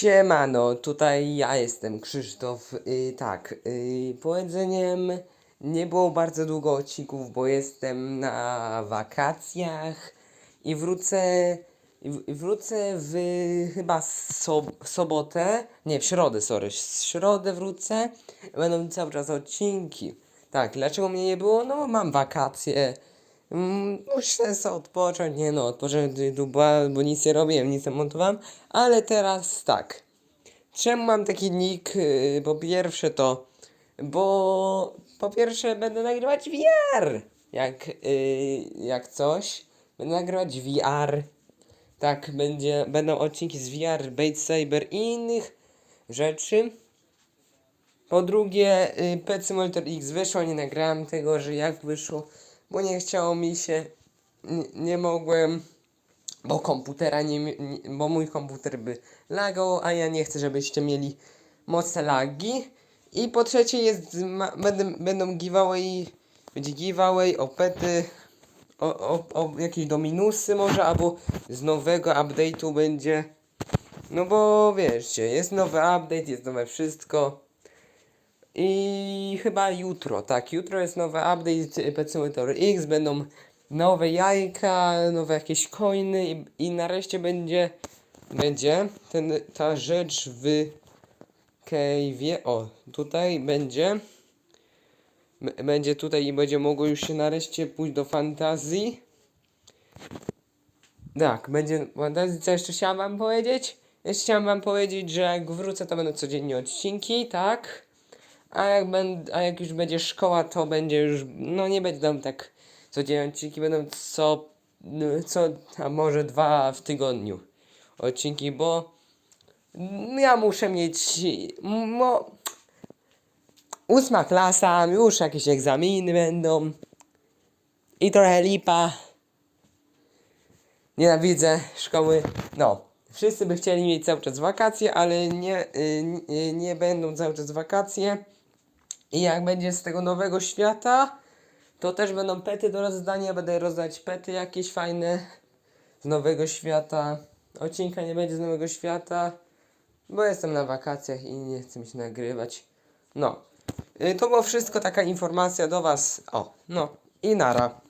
Siemano, tutaj ja jestem Krzysztof. Y, tak, y, powiedzeniem nie było bardzo długo odcinków, bo jestem na wakacjach i wrócę i wrócę w chyba so, sobotę, nie w środę, sorry, w środę wrócę. Będą cały czas odcinki. Tak, dlaczego mnie nie było? No mam wakacje. Mm, Muszę sobie odpocząć, nie no, odpocząć tu, bo, nic nie robiłem, nic nie montowałem, ale teraz tak. Czemu mam taki nick? Yy, Po pierwsze to, bo po pierwsze będę nagrywać VR, jak, yy, jak coś. Będę nagrywać VR. Tak, będzie, będą odcinki z VR, Bait Saber i innych rzeczy. Po drugie, y, PC Simulator X wyszło, nie nagrałem tego, że jak wyszło, bo nie chciało mi się, nie, nie mogłem, bo komputera nie, nie, bo mój komputer by lagał, a ja nie chcę, żebyście mieli mocne lagi. I po trzecie jest, ma, będę, będą giveaway, będzie giveaway o pety, o, o, o jakieś dominusy może, albo z nowego update'u będzie, no bo wiecie, jest nowy update, jest nowe wszystko. I chyba jutro, tak, jutro jest nowy update PC Motor X, będą nowe jajka, nowe jakieś coiny i, i nareszcie będzie, będzie ten, ta rzecz w cave'ie, o, tutaj będzie, będzie tutaj i będzie mogło już się nareszcie pójść do fantazji. Tak, będzie fantazji, co jeszcze chciałem wam powiedzieć? Jeszcze chciałem wam powiedzieć, że jak wrócę, to będą codziennie odcinki, tak? A jak, będ, a jak już będzie szkoła, to będzie już, no nie tam tak codziennie odcinki, będą co, co, a może dwa w tygodniu odcinki, bo ja muszę mieć, mo, ósma klasa, już jakieś egzaminy będą i trochę lipa. Nienawidzę szkoły. No, wszyscy by chcieli mieć cały czas wakacje, ale nie, y, nie, nie będą cały czas wakacje. I jak będzie z tego nowego świata, to też będą pety do rozdania. Będę rozdać pety jakieś fajne z nowego świata. Odcinka nie będzie z nowego świata, bo jestem na wakacjach i nie chcę mi się nagrywać. No, Y, to było wszystko, taka informacja do Was. O, no i nara.